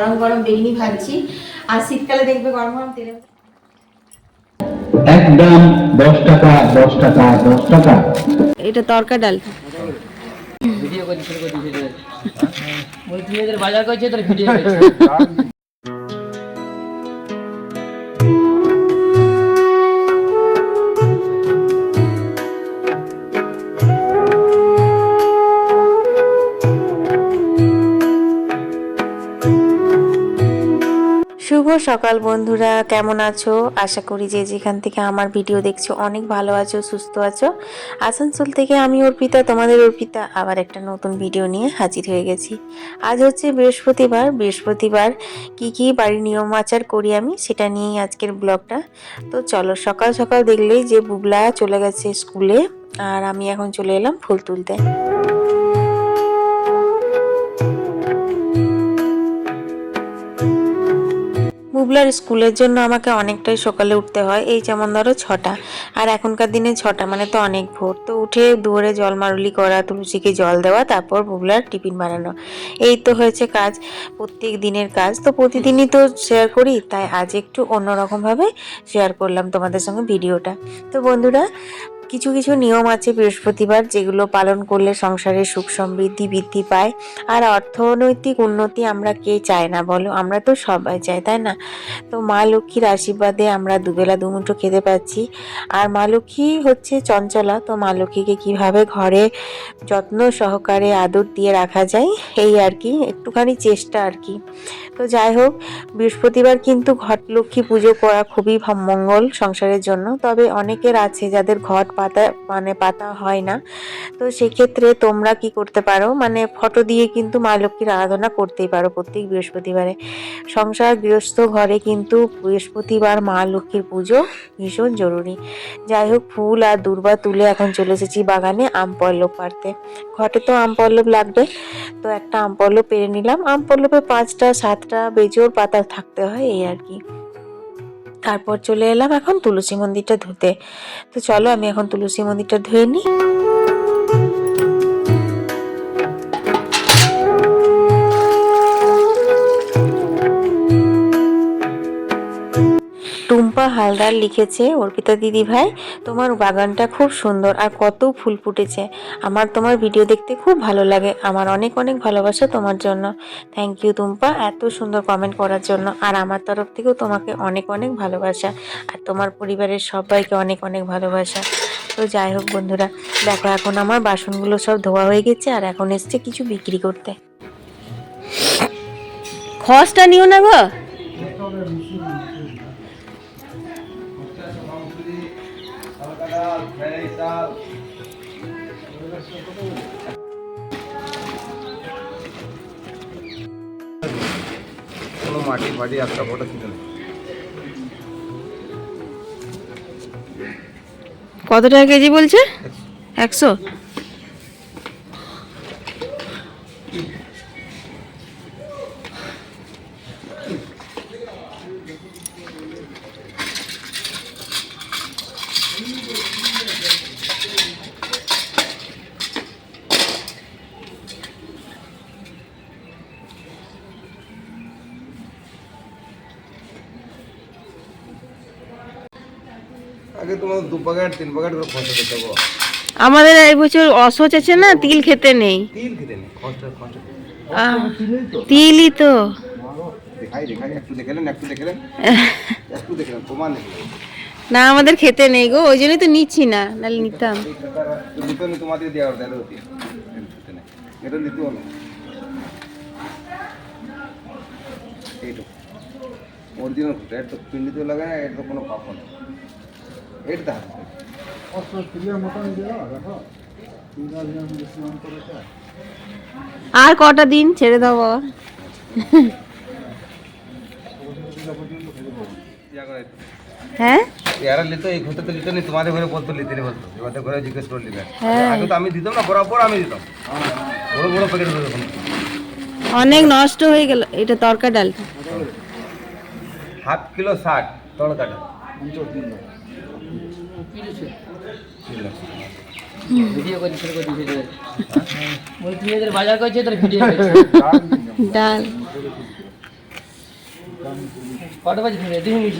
গরম গরম বেগনি ভাজছি। আর শীতকালে দেখবে গরম গরম তেলে একদম দশ টাকা দশ টাকা দশ টাকা। এটা তরকা ডাল। ভিডিও করে বাজার করছে তোর ভিডিও সকাল বন্ধুরা, কেমন আছো? আশা করি যে যেখান থেকে আমার ভিডিও দেখছ অনেক ভালো আছো, সুস্থ আছো। আসানসোল থেকে আমি অর্পিতা, তোমাদের অর্পিতা আবার একটা নতুন ভিডিও নিয়ে হাজির হয়ে গেছি। আজ হচ্ছে বৃহস্পতিবার। বৃহস্পতিবার কি কি বাড়ির নিয়ম আচার করি আমি সেটা নিয়েই আজকের ব্লগটা। তো চলো সকাল সকাল দেখলেই যে বুবলা চলে গেছে স্কুলে, আর আমি এখন চলে এলাম ফুল তুলতে। বুবলার স্কুলের জন্য আমাকে অনেকটাই সকালে উঠতে হয়, এই যেমন ধরো ছটা। আর এখনকার দিনে ছটা মানে তো অনেক ভোর। তো উঠে দুয়ারে জল মারুলি করা, তুলসীকে জল দেওয়া, তারপর বুবলার টিফিন বানানো। এই তো হয়েছে কাজ, প্রত্যেক দিনের কাজ। তো প্রতিদিনই তো শেয়ার করি, তাই আজ একটু অন্যরকমভাবে শেয়ার করলাম তোমাদের সঙ্গে ভিডিওটা। তো বন্ধুরা কিছু কিছু নিয়ম আছে বৃহস্পতিবার যেগুলো পালন করলে সংসারে সুখ সমৃদ্ধি বৃদ্ধি পায়। আর অর্থনৈতিক উন্নতি আমরা কে চায় না বলো? আমরা তো সবাই চাই, তাই না? তো মা লক্ষ্মীর আশীর্বাদে আমরা দুবেলা দুমুঠো খেতে পাচ্ছি। আর মা লক্ষ্মী হচ্ছে চঞ্চলা, তো মা লক্ষ্মীকে কীভাবে ঘরে যত্ন সহকারে আদর দিয়ে রাখা যায়, এই আর কি, একটুখানি চেষ্টা আর কি। তো যাই হোক, বৃহস্পতিবার কিন্তু ঘট লক্ষ্মী পুজো করা খুবই মঙ্গল সংসারের জন্য। তবে অনেকের আছে যাদের ঘট পাতা মানে পাতা হয় না। তো সেক্ষেত্রে তোমরা কি করতে পারো? মানে ফটো দিয়ে কিন্তু মা লক্ষ্মীর আরাধনা করতেই পারো প্রত্যেক বৃহস্পতিবারে। সংসার গৃহস্থ ঘরে কিন্তু বৃহস্পতিবার মা লক্ষ্মীর পুজো ভীষণ জরুরি। যাই হোক, ফুল আর দূর্বা তুলে এখন চলে এসেছি বাগানে আম পল্লব পারতে ঘটে তো আম পল্লব লাগবে। তো একটা আম পল্লব পেরে নিলাম। আম পল্লবে পাঁচটা, সাতটা বেজোর পাতা থাকতে হয়, এই আর কি। তারপর চলে এলাম এখন তুলসী মন্দিরটা ধুতে। তো চলো আমি এখন তুলসী মন্দিরটা ধুয়ে নিই। টুম্পা হালদার লিখেছে, অর্পিতা দিদি ভাই, তোমার বাগানটা খুব সুন্দর আর কত ফুল ফুটেছে। আমার তোমার ভিডিও দেখতে খুব ভালো লাগে। আমার অনেক অনেক ভালোবাসা তোমার জন্য। থ্যাংক ইউ টুম্পা, এত সুন্দর কমেন্ট করার জন্য। আর আমার তরফ থেকেও তোমাকে অনেক অনেক ভালোবাসা। আর তোমার পরিবারের সবাইকে অনেক অনেক ভালোবাসা। তো যাই হোক বন্ধুরা, দেখো এখন আমার বাসনগুলো সব ধোয়া হয়ে গেছে আর এখন এসছে কিছু বিক্রি করতে। খসটা নিও না গো। কোনো মাটি ফাটি আটকা পটা ছিল না কত টাকা কেজি বলছে? একশো? আগে তোমার দু প্যাকেট তিন প্যাকেট করে খরচা দিতে হবে। আমাদের এই বছর অসচ আছে না তিল খেতে নেই। তিল খেতে নেই খরচা খরচা। তিলই তো। দেখাই দেখাই একটু দেখেলেন একটু দেখেলেন একটু দেখেলেন তোমার নেই না আমাদের খেতে নেই গো ওই জন্যই তো নিচ্ছি না নাহলে নিতাম। তোমাদের দেওয়া হবে তাহলে হতি এটা নিতে হবে। এইটুকু। অরিজিনাল ফুটা এটা তো পিন্ডিতে লাগে না এটা তো কোনো পাপ নেই এটা আর কটা দিন ছেড়ে দাও বাবা। হ্যাঁ? ইয়ারা লিতো এই ঘুরতে তো লিতো নি তোমাদের ঘরে বলতো লিতে নি বলতো। তোমাদের ঘরে জিজ্ঞেস করে লিবে হ্যাঁ। আগে তো আমি দিতাম না বরাবর আমি দিতাম। বড় বড় প্যাকেট করে অনেক নষ্ট হয়ে গেল এটা তরকা ডালটা হাফ কিলো ষাট তড়কাটা ভিডিও করে বাজার করছে তোর ভিডিও ডাল। কটা বাজে ফিরে? মিনিট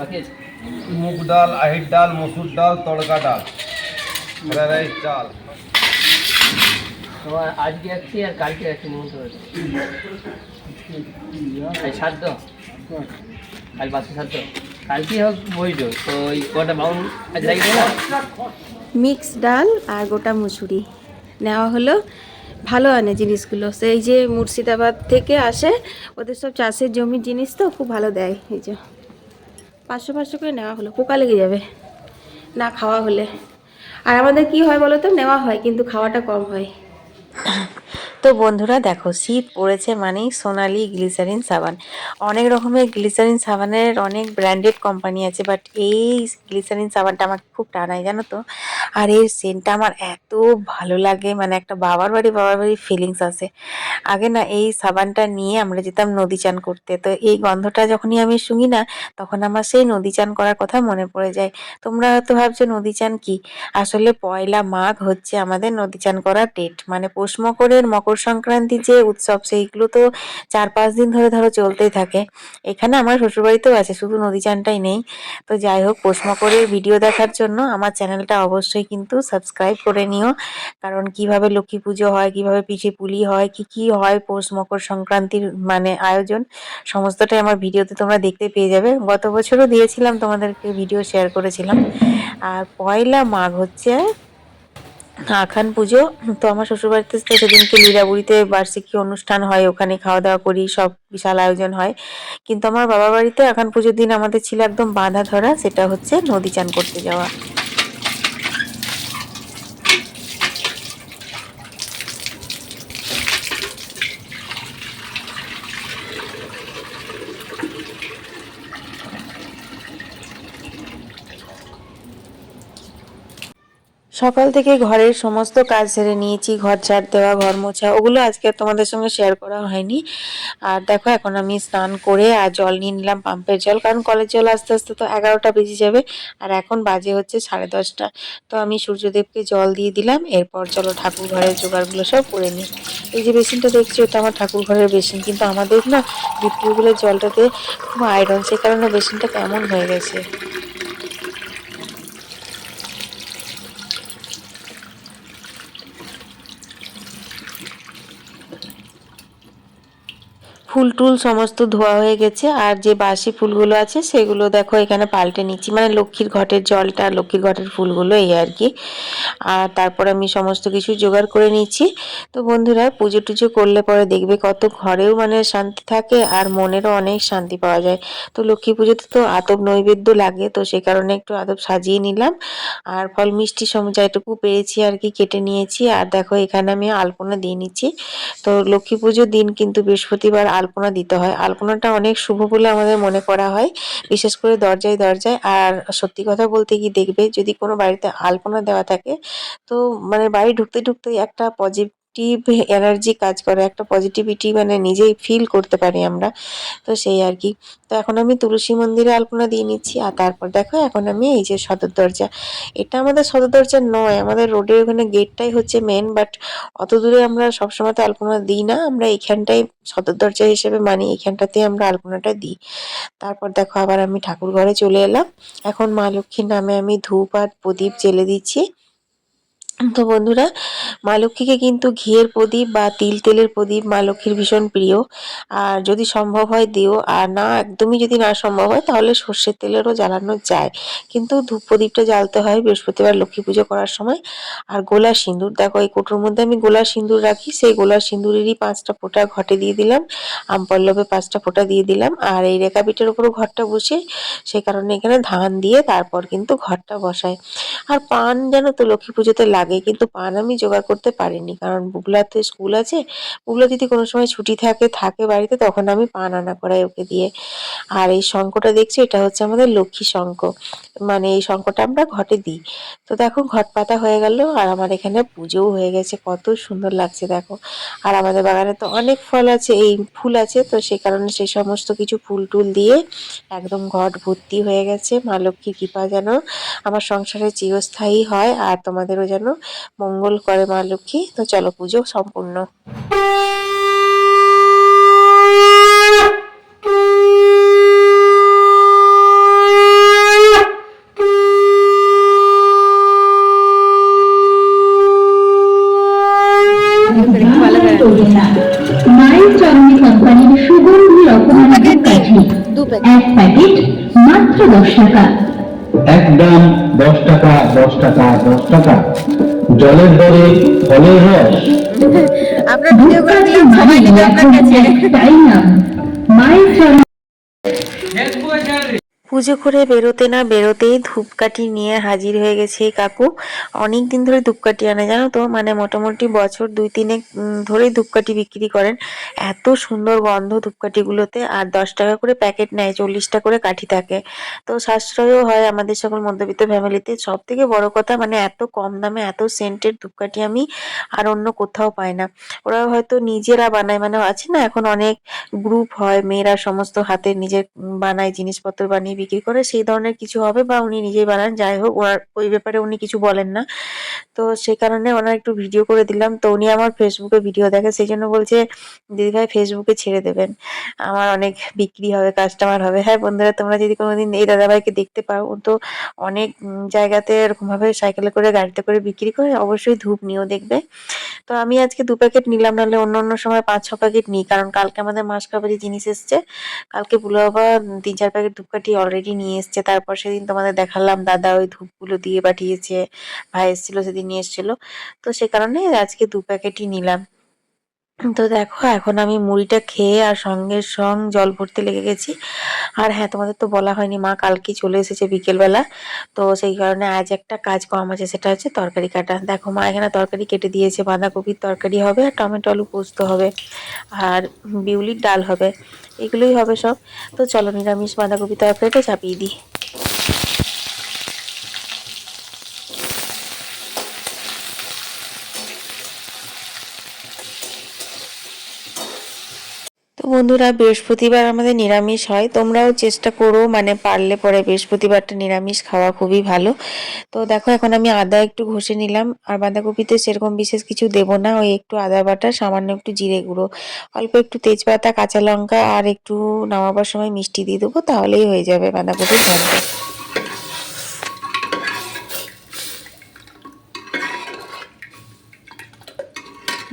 বাকি মুগ ডাল আহির ডাল মসুর ডাল তড়কা ডাল। রাইস চাল। তোমার আজকে একটি আর কালকে একটি আছে এই সাধ্য কাল পাঁচশো সাধ্য কালকে হোক তো ওই কটা আজ লাগবে না মিক্স ডাল আর গোটা মুসুরি। নেওয়া হলো, ভালো আনে জিনিসগুলো। সেই যে মুর্শিদাবাদ থেকে আসে, ওদের সব চাষের জমির জিনিস তো, খুব ভালো দেয়, এই যে। পাঁচশো পাঁচশো করে নেওয়া হলো, পোকা লেগে যাবে, না খাওয়া হলে। আর আমাদের কি হয় বলো তো, নেওয়া হয়, কিন্তু খাওয়াটা কম হয়। তো বন্ধুরা দেখো, শীত পড়েছে মানেই সোনালি গ্লিসারিন সাবান। অনেক রকমের গ্লিসারিন সাবানের অনেক ব্র্যান্ডেড কোম্পানি আছে বাট এই গ্লিসারিন সাবানটা আমাকে খুব টানায়, জানো তো? আর এর সেন্টটা আমার এত ভালো লাগে মানে একটা বাবার বাড়ি বাবার বাড়ি ফিলিংস আছে। আগে না এই সাবানটা নিয়ে আমরা যেতাম নদী চান করতে, তো এই গন্ধটা যখনই আমি শুনি না, তখন আমার সেই নদী চান করার কথা মনে পড়ে যায়। তোমরা হয়তো ভাবছ, নদী চান কি? আসলে পয়লা মাঘ হচ্ছে আমাদের নদী চান করার ডেট মানে পৌষ মকরের মকর সংক্রান্তি যে উৎসব, সেইগুলো তো চার পাঁচ দিন ধরে ধরো চলতেই থাকে। এখানে আমার শ্বশুরবাড়িতেও আছে, শুধু নদী চানটাই নেই। তো যাই হোক পোষ মকরের ভিডিও দেখার জন্য আমার চ্যানেলটা অবশ্যই কিন্তু সাবস্ক্রাইব করে নিও। কারণ কীভাবে লক্ষ্মী পুজো হয়, কীভাবে পিঠে পুলি হয়, কি কি হয় পৌষ মকর সংক্রান্তির মানে আয়োজন, সমস্তটাই আমার ভিডিওতে তোমরা দেখতে পেয়ে যাবে। গত বছরও দিয়েছিলাম তোমাদেরকে, ভিডিও শেয়ার করেছিলাম। আর পয়লা মাঘ হচ্ছে আখান পুজো। তো আমার শ্বশুরবাড়িতে তো সেদিনকে লীলাবুড়িতে বার্ষিকী অনুষ্ঠান হয়, ওখানে খাওয়া দাওয়া করি, সব বিশাল আয়োজন হয়। কিন্তু আমার বাবা বাড়িতে আখান পুজোর দিন আমাদের ছিল একদম বাঁধা ধরা সেটা হচ্ছে নদী চান করতে যাওয়া। সকাল থেকে ঘরের সমস্ত কাজ সেরে নিয়েছি, ঘর ঝাড় দেওয়া, ঘর মোছা, ওগুলো আজকে তোমাদের সঙ্গে শেয়ার করা হয়নি। আর দেখো, এখন আমি স্নান করে আর জল নিয়ে নিলাম পাম্পের জল, কারণ কলের জল আস্তে আস্তে তো এগারোটা বেজে যাবে, আর এখন বাজে হচ্ছে সাড়ে দশটা। তো আমি সূর্যদেবকে জল দিয়ে দিলাম, এরপর চলো ঠাকুর ঘরের জোগাড়গুলো সব করে নিই। এই যে বেসিনটা দেখছি ওটা আমার ঠাকুর ঘরের বেসিন, কিন্তু আমাদের না ডিপ টিউবওয়েলের জলটাতে খুব আয়রন সে কারণে বেসিনটা কেমন হয়ে গেছে। ফুল টুল সমস্ত ধোয়া হয়ে গেছে, আর যে বাসি ফুলগুলো আছে সেগুলো দেখো এখানে পাল্টে নিচ্ছি। মানে লক্ষ্মীর ঘটের জলটা, লক্ষ্মীর ঘটের ফুলগুলো এই আর কি। আর তারপর আমি সমস্ত কিছু জোগাড় করে নিচ্ছি। তো বন্ধুরা, পুজো টুজো করলে পরে দেখবে কত ঘরেও মানে শান্তি থাকে আর মনেরও অনেক শান্তি পাওয়া যায়। তো লক্ষ্মী পুজোতে তো আতপ নৈবেদ্য লাগে, তো সেই কারণে একটু আতপ সাজিয়ে নিলাম। আর ফল মিষ্টি সম যেটুকু পেরেছি আর কি কেটে নিয়েছি। আর দেখো এখানে আমি আলপনা দিয়ে নিচ্ছি। তো লক্ষ্মী পুজোর দিন কিন্তু বৃহস্পতিবার আলপনা দিতে হয়। আলপনাটা অনেক শুভ বলে আমাদের মনে করা হয়। বিশেষ করে দরজায় দরজায়। আর সত্যি কথা বলতে কি, দেখবে যদি কোনো বাড়িতে আলপনা দেওয়া থাকে, তো মানে বাড়ি ঢুকতে ঢুকতে একটা পজিটিভ এনার্জি কাজ করে, একটা পজিটিভিটি মানে নিজেই ফিল করতে পারি আমরা। তো সেই আর কি। তো এখন আমি তুলসী মন্দিরে আলপনা দিয়ে নিচ্ছি, আর তারপর দেখো এখন আমি এই যে সদর দরজা। এটা আমাদের সদর দরজা নয়, আমাদের রোডের ওখানে গেটটাই হচ্ছে মেন বাট অত দূরে আমরা সবসময় তো আলপনা দিই না। আমরা এইখানটাই সদর দরজা হিসেবে মানি এখানটাতে আমরা আলপনাটা দিই। তারপর দেখো আবার আমি ঠাকুর ঘরে চলে এলাম। এখন মা লক্ষ্মীর নামে আমি ধূপ আর প্রদীপ জেলে দিচ্ছি। তো বন্ধুরা, মা লক্ষ্মীকে কিন্তু ঘিয়ের প্রদীপ বা তিল তেলের প্রদীপ মা লক্ষ্মীর ভীষণ প্রিয়। আর যদি সম্ভব হয় দিও, আর না, একদমই যদি না সম্ভব হয়, তাহলে সর্ষের তেলেরও জ্বালানো যায়। কিন্তু ধূপ প্রদীপটা জ্বালতে হয় বৃহস্পতিবার লক্ষ্মী পুজো করার সময়। আর গোলা সিঁদুর, দেখো এই কোটোর মধ্যে আমি গোলা সিঁদুর রাখি, সেই গোলা সিঁদুরেরই পাঁচটা ফোঁটা ঘটে দিয়ে দিলাম। আমপল্লবে পাঁচটা ফোঁটা দিয়ে দিলাম। আর এই রেখা পিঠের উপরও ঘরটা বসে সেই কারণে এখানে ধান দিয়ে তারপর কিন্তু ঘরটা বসায় আর পান জানো তো, লক্ষ্মী পুজোতে লাগে, কিন্তু পান আমি জোগাড় করতে পারিনি। কারণ বুগলাতে স্কুল আছে বুগলা যদি কোনো সময় ছুটি থাকে থাকে বাড়িতে, তখন আমি পান আনা করাই ওকে দিয়ে। আর এই শঙ্কটা দেখছি, এটা হচ্ছে আমাদের লক্ষ্মী শঙ্খ। মানে এই শঙ্কটা আমরা ঘটে দিই। তো দেখো, ঘট পাতা হয়ে গেল, আর আমার এখানে পুজোও হয়ে গেছে, কত সুন্দর লাগছে দেখো। আর আমাদের বাগানে তো অনেক ফল আছে, এই ফুল আছে, তো সে কারণে সেই সমস্ত কিছু ফুল টুল দিয়ে একদম ঘট ভর্তি হয়ে গেছে। মা লক্ষ্মীর কৃপা যেন আমার সংসারে চিরস্থায়ী হয়, আর তোমাদেরও যেন মঙ্গল করে মা লক্ষ্মী। তো চলো পুজো সম্পূর্ণ। মায়ের কোম্পানির সুগন্ধি এক প্যাকেট মাত্র দশ টাকা। এক দাম দশ টাকা দশ টাকা দশ টাকা। জলের দরে ফলের রস। আপনার ভিডিও করে দিলাম সবাই আপনার কাছে? তাই না? মায়ের চরণ পুজো করে বেরোতে না বেরোতেই ধূপকাঠি নিয়ে হাজির হয়ে গেছে কাকু। অনেক দিন ধরে ধূপকাঠি আনে জানো তো? মানে মোটামুটি বছর দুই উম, ধরেই ধূপকাঠি বিক্রি করেন। এত সুন্দর গন্ধ ধূপকাঠিগুলোতে আর দশ টাকা করে প্যাকেট নেয় চল্লিশটা করে কাঠি থাকে। তো সাশ্রয়ও হয় আমাদের সকল মধ্যবিত্ত ফ্যামিলিতে। সব থেকে বড় কথা মানে এত কম দামে এত সেন্টের ধূপকাঠি আমি আর অন্য কোথাও পাই না। ওরা হয়তো নিজেরা বানায় মানে আছে না এখন অনেক গ্রুপ হয় মেয়েরা সমস্ত হাতে নিজের বানায় জিনিসপত্র বানিয়ে বিক্রি করে সেই ধরনের কিছু হবে বা উনি নিজেই বানান, যাই হোক, ওনার, ওই ব্যাপারে উনি কিছু বলেন না। তো সেই কারণে ওনার একটু ভিডিও করে দিলাম। তো উনি আমার ফেসবুকে ভিডিও দেখে, সেই জন্য বলছে দিদিভাই ফেসবুকে ছেড়ে দেবেন। আমার অনেক বিক্রি হবে কাস্টমার হবে। হ্যাঁ বন্ধুরা, তোমরা যদি কোনোদিন এই দাদাভাইকে দেখতে পাও তো অনেক জায়গাতে এরকমভাবে সাইকেলে করে, গাড়িতে করে বিক্রি করে, অবশ্যই ধূপ নিয়েও দেখবে। তো আমি আজকে দু প্যাকেট নিলাম, নাহলে অন্য অন্য সময় পাঁচ, ছ প্যাকেট নিই, কারণ কালকে আমাদের মাস কাবারি জিনিস এসছে। কালকে বুলো বাবা তিন, চার প্যাকেট ধূপকাঠি অলরেডি নিয়ে এসছে। তারপর সেদিন তোমাদের দেখালাম, দাদা ওই ধূপগুলো দিয়ে পাঠিয়েছে, ভাই এসেছিল, সেদিন নিয়ে এসেছিল। তো সে কারণে আজকে দু প্যাকেটই নিলাম। তো দেখো, এখন আমি মুড়িটা খেয়ে আর সঙ্গে সঙ্গ জল ভরতে লেগে গেছি। আর হ্যাঁ তোমাদের তো বলা হয়নি, মা কালকে চলে এসেছে বিকেলবেলা। তো সেই কারণে আজ একটা কাজ কম আছে, সেটা হচ্ছে তরকারি কাটা। দেখো, মা এখানে তরকারি কেটে দিয়েছে, বাঁধাকপির তরকারি হবে আর টমেটো, আলু পোস্ত হবে আর বিউলির ডাল হবে। এগুলোই হবে সব। তো চলো নিরামিষ বাঁধাকপি তরকারিটা চাপিয়ে দিই তো বন্ধুরা, বৃহস্পতিবার আমাদের নিরামিষ হয়। তোমরাও চেষ্টা করো মানে পারলে পরে বৃহস্পতিবারটা নিরামিষ খাওয়া খুবই ভালো। তো দেখো, এখন আমি আদা একটু ঘষে নিলাম। আর বাঁধাকপিতে সেরকম বিশেষ কিছু দেব না, ওই একটু আদা বাটা, সামান্য একটু জিরে গুঁড়ো। অল্প একটু তেজপাতা, কাঁচা লঙ্কা, আর একটু নামাবার সময় মিষ্টি দিয়ে দেবো, তাহলেই হয়ে যাবে বাঁধাকপির ঘন্ট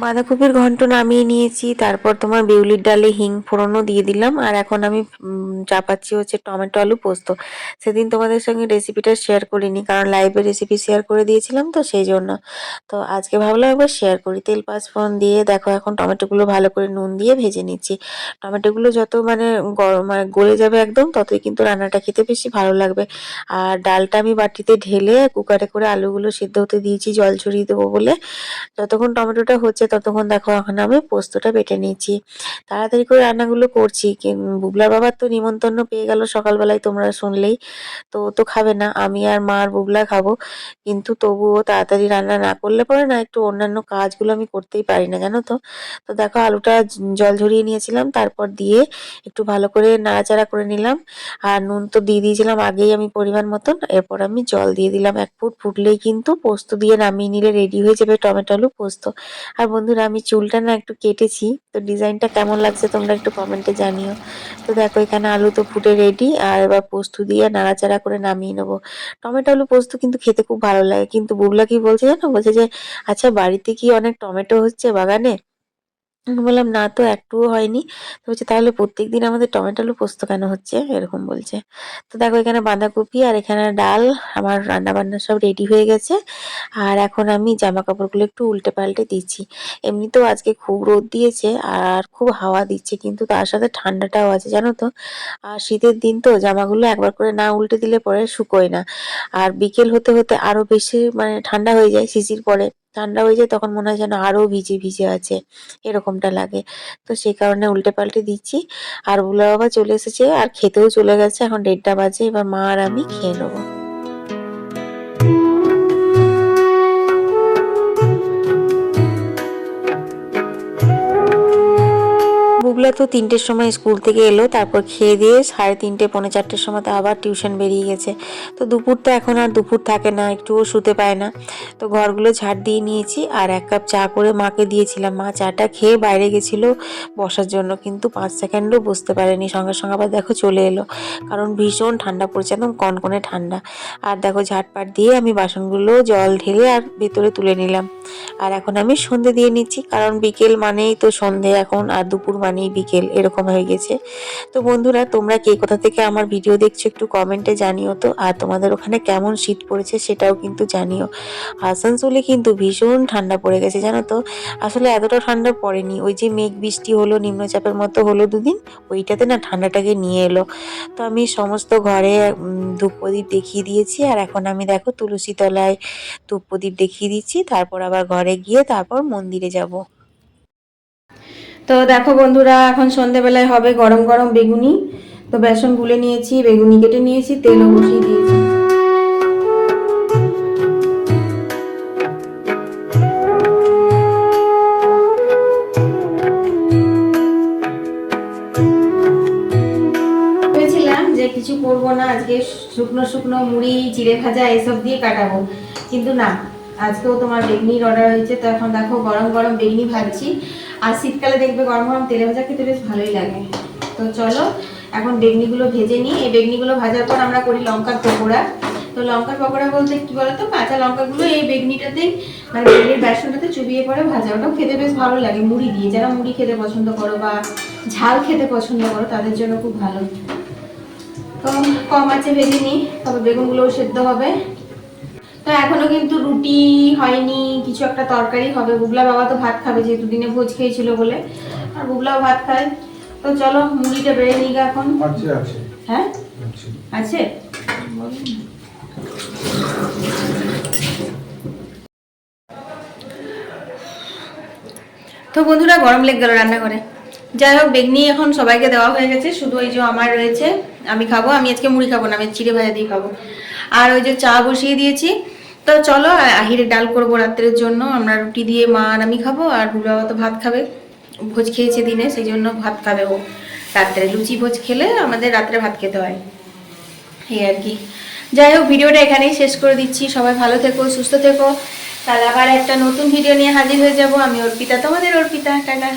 বাঁধাকপির ঘন্ট নামিয়ে নিয়েছি, তারপর তোমার বিউলির ডালে হিং ফোড়নও দিয়ে দিলাম, আর এখন আমি চাপাচ্ছি হচ্ছে টমেটো আলু পোস্ত। সেদিন তোমাদের সঙ্গে রেসিপিটা শেয়ার করিনি, কারণ লাইভে রেসিপি শেয়ার করে দিয়েছিলাম তো সেই জন্য। তো আজকে ভাবলাম একবার শেয়ার করি, তেল, পাঁচ ফোড়ন দিয়ে দেখো এখন টমেটোগুলো ভালো করে নুন দিয়ে ভেজে নিচ্ছি। টমেটোগুলো যত মানে গরম মানে গলে যাবে একদম, ততই কিন্তু রান্নাটা খেতে বেশি ভালো লাগবে। আর ডালটা আমি বাটিতে ঢেলে কুকারে করে আলুগুলো সিদ্ধ হতে দিয়েছি, জল ছড়িয়ে দেবো বলে। যতক্ষণ টমেটোটা হচ্ছে ততক্ষণ দেখো এখন আমি পোস্তটা বেটে নিয়েছি। তাড়াতাড়ি করে রান্নাগুলো করছি। বুবলার বাবার তো নিমন্ত্রণ পেয়ে গেল সকালবেলায়, তোমরা শুনলেই। তো তো খাবে না, আমি আর মা আর বুবলা খাব। কিন্তু তবুও তাড়াতাড়ি রান্না না করলে পরে না একটু অন্যান্য কাজগুলো আমি করতেই পারি না, জানো তো? তো দেখো আলুটা জল ঝরিয়ে নিয়েছিলাম, তারপর দিয়ে একটু ভালো করে নাড়াচাড়া করে নিলাম। আর নুন তো দিয়ে দিয়েছিলাম আগেই আমি পরিমাণ মতন। এরপর আমি জল দিয়ে দিলাম, এক ফুট ফুটলেই কিন্তু পোস্ত দিয়ে নামিয়ে নিলে রেডি হয়ে যাবে টমেটো আলু পোস্ত। আর বন্ধুরা, আমি চুলটা না একটু কেটেছি, তো ডিজাইনটা কেমন লাগছে তোমরা একটু কমেন্টে জানিও। তো দেখো, এখানে আলু তো ফুটে রেডি আর এবার পোস্ত দিয়ে নাড়াচাড়া করে নামিয়ে নেব। টমেটো আলু পোস্ত কিন্তু খেতে খুব ভালো লাগে, কিন্তু বুবলা কি বলছে জানো? বলছে যে আচ্ছা বাড়িতে কি অনেক টমেটো হচ্ছে বাগানে? বললাম, না তো, একটুও হয়নি। তো বলছে, তাহলে প্রত্যেক দিন আমাদের টমেটো আলু পোস্ত কেন হচ্ছে? এরকম বলছে। তো দেখো, এখানে বাঁধাকপি আর এখানে ডাল, আমার রান্না বান্না সব রেডি হয়ে গেছে। আর এখন আমি জামা কাপড়গুলো একটু উল্টে পাল্টে দিচ্ছি। এমনিতেও আজকে খুব রোদ দিয়েছে আর খুব হাওয়া দিচ্ছে, কিন্তু তার সাথে ঠান্ডাটাও আছে, জানো তো? আর শীতের দিন তো জামাগুলো একবার করে না উল্টে দিলে পরে শুকোয় না। আর বিকেল হতে হতে আরও বেশি মানে ঠান্ডা হয়ে যায় শিশির পরে। ঠান্ডা হয়ে যায় তখন মনে হয় যেন আরও ভিজে ভিজে আছে, এরকমটা লাগে। তো সেই কারণে উল্টে পাল্টে দিচ্ছি। আর বুলা বাবা চলে এসেছে, আর খেতেও চলে গেছে। এখন দেড়টা বাজে, এবার মা আর আমি খেয়ে নেব। বুবলা তো তিনটের সময় স্কুল থেকে এলো, তারপর খেয়ে দিয়ে সাড়ে তিনটে, পৌনে চারটের সময় তো আবার টিউশন বেরিয়ে গেছে। তো দুপুর তো এখন আর দুপুর থাকে না, একটুও শুতে পায় না। তো ঘরগুলো ঝাড় দিয়ে নিয়েছি, আর এক কাপ চা করে মাকে দিয়েছিলাম। মা চাটা খেয়ে বাইরে গেছিল বসার জন্য, কিন্তু পাঁচ সেকেন্ডও বসতে পারেনি। সঙ্গে সঙ্গে আবার দেখো চলে এলো, কারণ ভীষণ ঠান্ডা পড়ছে, একদম কনকনে ঠান্ডা। আর দেখো ঝাটপাট দিয়ে আমি বাসনগুলো জল ঢেলে আর ভেতরে তুলে নিলাম। আর এখন আমি সন্ধে দিয়ে নিচ্ছি, কারণ বিকেল মানেই তো সন্ধে এখন, আর দুপুর মানেই মানেই বিকেল এরকম হয়ে গেছে। তো বন্ধুরা, তোমরা কে কোথা থেকে আমার ভিডিও দেখছ একটু কমেন্টে জানিও তো। আর তোমাদের ওখানে কেমন শীত পড়েছে সেটাও কিন্তু জানিও। আসানসোলে কিন্তু ভীষণ ঠান্ডা পড়ে গেছে, জানো তো? আসলে এতটা ঠান্ডা পড়েনি। ওই যে মেঘ বৃষ্টি হলো, নিম্নচাপের মতো হলো দুদিন, ওইটাতে না ঠান্ডাটাকে নিয়ে এলো। তো আমি সমস্ত ঘরে ধূপ প্রদীপ দেখিয়ে দিয়েছি। আর এখন আমি দেখো তুলসী তলায় ধূপ প্রদীপ দেখিয়ে দিচ্ছি। তারপর আবার ঘরে গিয়ে তারপর মন্দিরে যাব। তো দেখো বন্ধুরা, এখন সন্ধেবেলায় হবে গরম গরম বেগুনি। তো বেসন গুলে নিয়েছি, বেগুনি কেটে নিয়েছি, তেলও বসিয়ে দিয়েছি। কিছু করব না, আজকে শুকনো শুকনো মুড়ি চিড়ে ভাজা এসব দিয়ে কাটাবো। কিন্তু না, আজকেও তোমার বেগনির অর্ডার হয়েছে, তো এখন দেখো গরম গরম বেগনি ভাজছি। আর শীতকালে দেখবে গরম গরম তেলে ভাজা খেতে বেশ ভালোই লাগে। তো চলো, এখন বেগনিগুলো ভেজে নিই। এই বেগনিগুলো ভাজার পর আমরা করি লঙ্কার পকোড়া। তো লঙ্কার পকোড়া বলতে কি বলতো? কাঁচা লঙ্কাগুলো এই বেগনিটাতে মানে বেগনির বেসনটাতে চুবিয়ে পরে ভাজা। ওটাও খেতে বেশ ভালো লাগে, মুড়ি দিয়ে। যারা মুড়ি খেতে পছন্দ করো বা ঝাল খেতে পছন্দ করো, তাদের জন্য খুব ভালো। তো কম আছে ভেজে নিই, তবে বেগুনগুলোও সেদ্ধ হবে। তো এখনও কিন্তু রুটি হয়নি কিছু একটা তরকারি হবে। বুবলা বাবা তো ভাত খাবে যেহেতু দিনে ভোজ খেয়েছিল বলে। আর বুবলাও ভাত খায়। তো চলো মুড়িটা বেড়ে নিই গা এখন। হ্যাঁ? আছে। তো বন্ধুরা গরম লেগে গেল রান্না করে যাই হোক বেগনি এখন সবাইকে দেওয়া হয়ে গেছে। শুধু ওই যে আমার রয়েছে আমি খাব। আমি আজকে মুড়ি খাব না আমি চিড়ে ভাজা দিয়ে খাব। আর ওই যে চা বসিয়ে দিয়েছি। তো চলো আহিরে ডাল করব রাত্রের জন্য। আমরা রুটি দিয়ে মা আর আমি খাব, আর বুড়া তো ভাত খাবে। ভোজ খেয়েছে দিনে, সেই জন্য ভাত খাবে ও। রাত্রে লুচি ভোজ খেলে আমাদের রাত্রে ভাত খেতে হয়। এই আর কি। যাই হোক, ভিডিওটা এখানেই শেষ করে দিচ্ছি। সবাই ভালো থেকো, সুস্থ থেকো। তাহলে আবার একটা নতুন ভিডিও নিয়ে হাজির হয়ে যাব। আমি অর্পিতা, তোমাদের অর্পিতা। টাটা।